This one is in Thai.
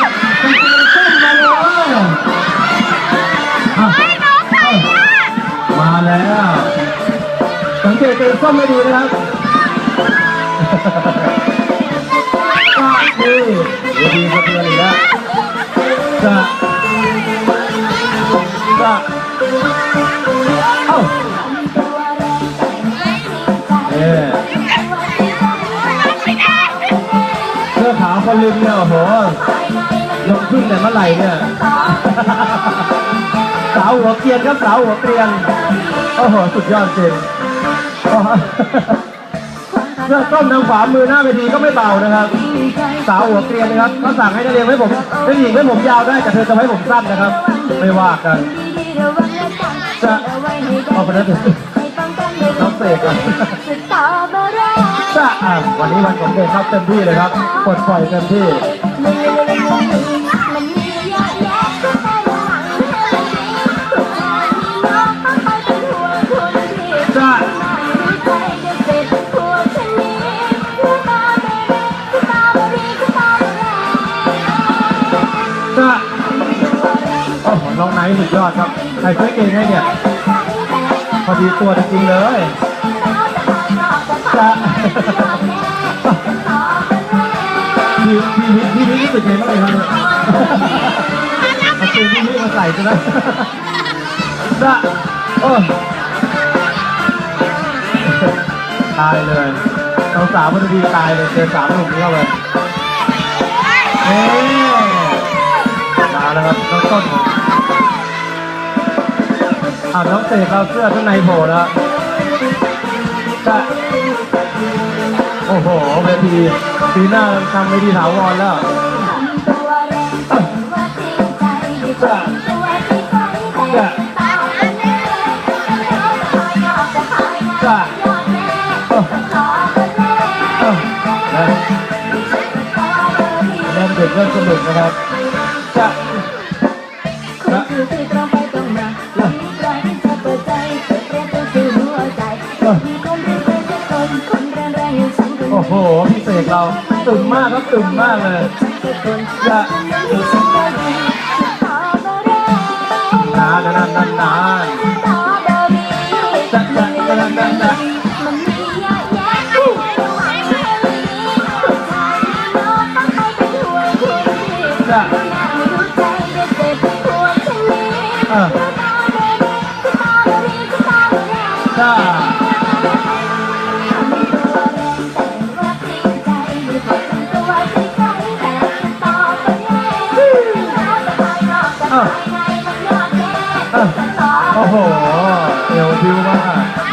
ครับขึ้นมาเลยอะมาแล้วสังเกตตัวส้มไม่ดีนะครับนี่ดีดีกระเทือนอีกแล้วจะจะเอ้าเอ๊ะเสื้อขาวคนลืมเนี่ยโอ้โห ขึ้นแต่เมื่อไหร่เนี่ยสาวหัวเกรียนครับสาวหัวเกรียนโอ้โหสุดยอดจริงโอ้โหเสื้อส้มทางขวามือหน้าเวทีก็ไม่เบานะครับ สาวหัวเกรียนนะครับเขาสั่งให้นักเรียนไว้ผมนักหญิงไว้ผมยาวได้แต่เธอจะไว้ผมสั้นนะครับ ไม่ว่ากันจะเอาไปแล้วเถอะน้องเสกอะจะอะวันนี้วันของเด็กครับเต็มที่เลยครับปลดปล่อยเต็มที่ น้องไนท์สุดยอดครับใครช่วยเก่งให้เนี่ยพอดีตัวจริงๆเลยจะพี่พี่พี่พี่รู้สึกไงบ้างเลยครับเนี่ยเอาปืนพี่พี่มาใส่ใช่ไหมจะโอ้ตายเลยน้องสาวมันดีตายเลยเจอสามหนุ่มนี้เข้าไปเอ๊มาแล้วครับน้องต้น อาน้องเสกเราเสื้อข้างในโผล่แล้วจะโอ้โหเวทีปีหน้าทำเวทีถาวรแล้วจะจะเออเออนะเริ่มเด็กเริ่มสนุกนะครับจะจะ โห พี่เสกเราตึงมากครับตึงมากเลยจะนานนานนานนานจะจะจะจะจะจะเออจ โอ้โหเอวพิวมาก